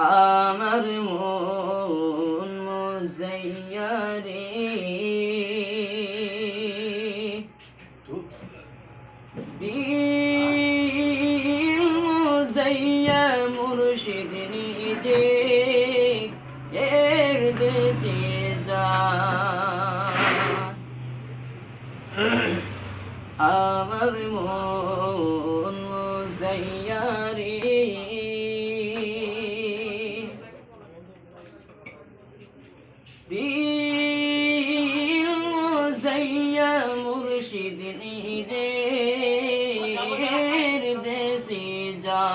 আমার মন মুজাইয়ারে দিল মুজাইয়া মুর্শিদ নিজে এর দেশে যা নিজে এর দেশে যা।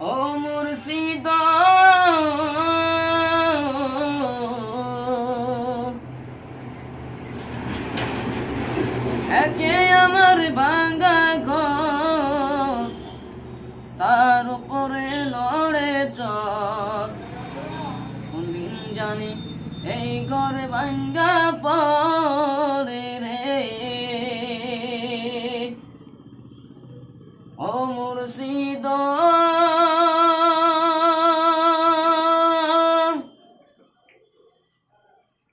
ও মুর্শিদ। একে আমার এই ঘর ভাঙ্গা পরে রে। ও মুর্শিদ।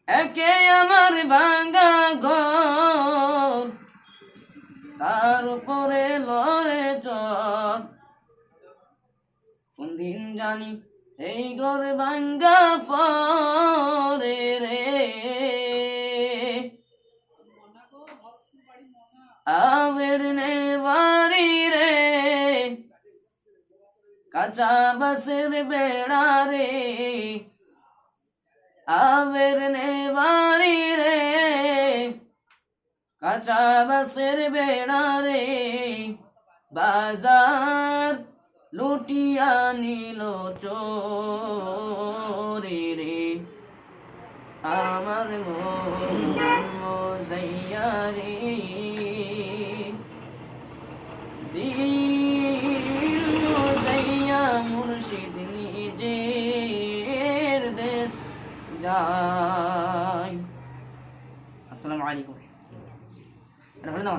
একে আমার ভাঙ্গা ঘর, তার উপরে লড়ে চর। জানি এই ঘর ভাঙ্গা পরে আবের নে বাড়ি রে কাঁচা বাসের বেড়া রে আবের নে বাড়ি রে কাঁচা বাসের বেড়া রে বাজার লুটিয়া নিল চোরে নিজের দেশ যাই। আসসালামু আলাইকুম। এটা হলো না